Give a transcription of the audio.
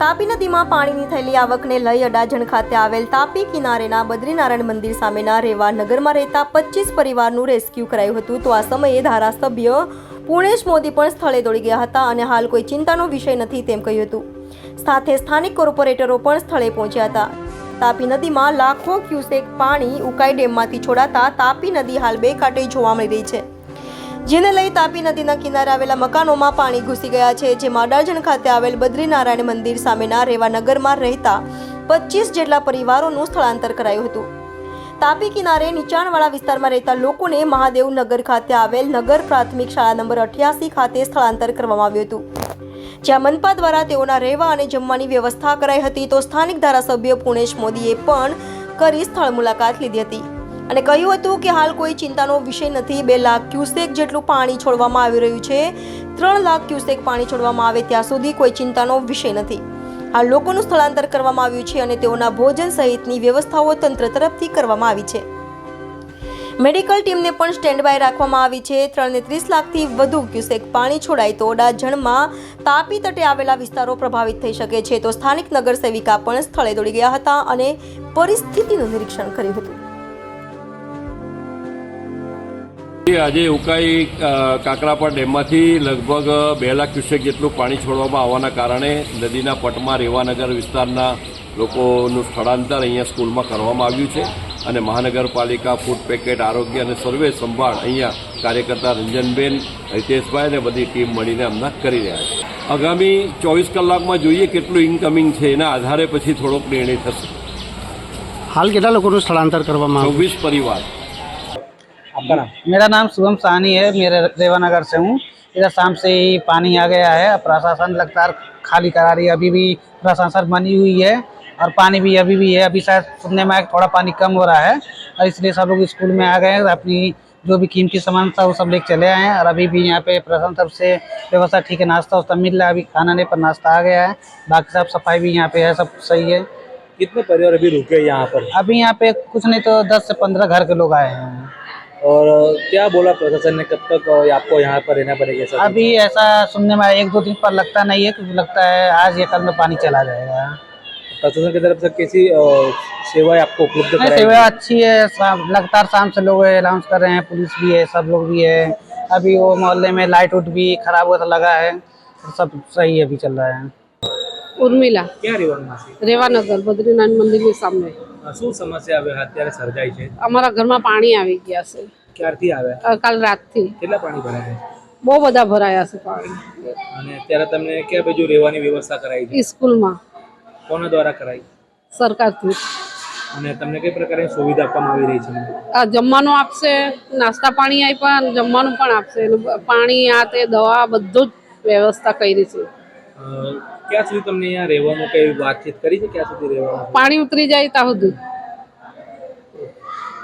તાપી નદીમાં પાણીની થયેલી આવકને લઈ અડાજણ ખાતે આવેલ તાપી કિનારેના બદ્રીનારાયણ મંદિર સામેના રેવા નગરમાં રહેતા પચીસ પરિવારનું રેસ્ક્યુ કરાયું હતું. તો આ સમયે ધારાસભ્ય પુણેશ મોદી પણ સ્થળે દોડી ગયા હતા અને હાલ કોઈ ચિંતાનો વિષય નથી તેમ કહ્યું હતું. સાથે સ્થાનિક કોર્પોરેટરો પણ સ્થળે પહોંચ્યા હતા. તાપી નદીમાં લાખો ક્યુસેક પાણી ઉકાઈ ડેમમાંથી છોડાતા તાપી નદી હાલ બે કાંઠે જોવા મળી રહી છે. જેને લઈ તાપી નદીના કિનારે આવેલા મકાનોમાં પાણી ઘૂસી ગયા છે, જેમાં અડાજણ ખાતે આવેલ બદ્રીનારાયણ મંદિર સામેના રેવા નગરમાં રહેતા પચીસ જેટલા પરિવારોનું સ્થળાંતર કરાયું હતું. તાપી કિનારે નીચાણવાળા વિસ્તારમાં રહેતા લોકોને મહાદેવ નગર ખાતે આવેલ નગર પ્રાથમિક શાળા નંબર અઠ્યાસી ખાતે સ્થળાંતર કરવામાં આવ્યું હતું. જ્યાં મનપા દ્વારા તેઓના રહેવા અને જમવાની વ્યવસ્થા કરાઈ હતી, તો સ્થાનિક ધારાસભ્ય પુણેશ મોદીએ પણ કરી સ્થળ મુલાકાત લીધી હતી. અને કહ્યું હતું કે હાલ કોઈ ચિંતાનો વિષય નથી. બે લાખ ક્યુસેક જેટલું પાણી છોડવામાં આવી રહ્યું છે. ત્રણ લાખ ક્યુસેક પાણી છોડવામાં આવે ત્યાં સુધી કોઈ ચિંતાનો વિષય નથી. હાલ લોકોનું સ્થળાંતર કરવામાં આવ્યું છે અને તેઓના ભોજન સહિતની વ્યવસ્થાઓ તંત્ર તરફથી કરવામાં આવી છે. મેડિકલ ટીમને પણ સ્ટેન્ડ બાય રાખવામાં આવી છે. ત્રણને ત્રીસ લાખથી વધુ ક્યુસેક પાણી છોડાય તો ઓડાજણમાં તાપી તટે આવેલા વિસ્તારો પ્રભાવિત થઈ શકે છે. તો સ્થાનિક નગર સેવિકા પણ સ્થળે દોડી ગયા હતા અને પરિસ્થિતિનું નિરીક્ષણ કર્યું હતું. આજે ઉકાઈ કાકરાપા ડેમમાંથી લગભગ બે લાખ ક્યુસેક જેટલું પાણી છોડવામાં આવવાના કારણે નદીના પટમાં રેવાનગર વિસ્તારના લોકોનું સ્થળાંતર અહીંયા સ્કૂલમાં કરવામાં આવ્યું છે અને મહાનગરપાલિકા ફૂડ પેકેટ આરોગ્ય અને સર્વે સંભાળ અહીંયા કાર્યકર્તા રંજનબેન હિતેશભાઈ અને બધી ટીમ મળીને હમણાં કરી રહ્યા છે. આગામી ચોવીસ કલાકમાં જોઈએ કેટલું ઇન્કમિંગ છે એના આધારે પછી થોડોક નિર્ણય થશે. હાલ કેટલા લોકોનું સ્થળાંતર કરવામાં ચોવીસ પરિવાર. आपका नाम मेरा नाम शुभम साहनी है मेरे रेवानगर से हूँ। इधर शाम से ही पानी आ गया है प्रशासन लगातार खाली करा रही है। अभी भी प्रशासन बनी हुई है और पानी भी अभी भी है। अभी शायद सुनने में थोड़ा पानी कम हो रहा है और इसलिए सब लोग स्कूल में आ गए हैं अपनी जो भी कीमती सामान था वो सब लेके चले आए हैं। और अभी भी यहाँ पे प्रशासन तरफ़ से व्यवस्था ठीक है नाश्ता वास्ता मिल रहा है। अभी खाना नहीं पर नाश्ता आ गया है। बाकी सब सफ़ाई भी यहाँ पे है सब सही है। कितने परिवार अभी रुके यहाँ पर? अभी यहाँ पे कुछ नहीं तो दस से पंद्रह घर के लोग आए हैं। और क्या बोला प्रशासन ने? कब तक आपको यहाँ पर रहना पड़ेगा सर अभी ऐसा सुनने में एक दो दिन पर लगता नहीं है क्योंकि लगता है आज या कल में पानी चला जाएगा। प्रशासन की तरफ़ से कैसी सेवाएँ आपको उपलब्ध कराई सेवा अच्छी है लगातार शाम से लोग अनाउंस कर रहे हैं पुलिस भी है सब लोग भी है। अभी वो मोहल्ले में लाइट उट भी खराब हुआ लगा है सब सही अभी चल रहा है। ઉર્મિલા. ક્યાં રહેવાનું છે? રેવાનગર બદ્રીનાથ મંદિરની સામે. શું સમસ્યા હવે? અત્યારે સર્જાઈ છે. અમારા ઘરમાં પાણી આવી ગયા છે. ક્યારથી આવે? કાલ રાતથી. કેટલા પાણી ભરાય છે? બહુ બધા ભરાયા છે પાણી. અને અત્યારે તમને ક્યાં બાજુ રહેવાની વ્યવસ્થા કરાઈ છે? સ્કૂલમાં કોના દ્વારા કરાઈ? સરકારથી. અને તમને કઈ પ્રકારની સુવિધા આપવામાં આવી રહી છે? આ જમવાનું આપશે નાસ્તા પાણી આપ્યા જમવાનું પણ આપશે. પાણી આ તે દવા બધું જ વ્યવસ્થા કરી છે. ક્યાં સુધી તમને અહીંયા રહેવાનું કઈ વાતચીત કરી છે? ક્યાં સુધી રહેવાનું પાણી ઉતરી જાય ત્યાં સુધી.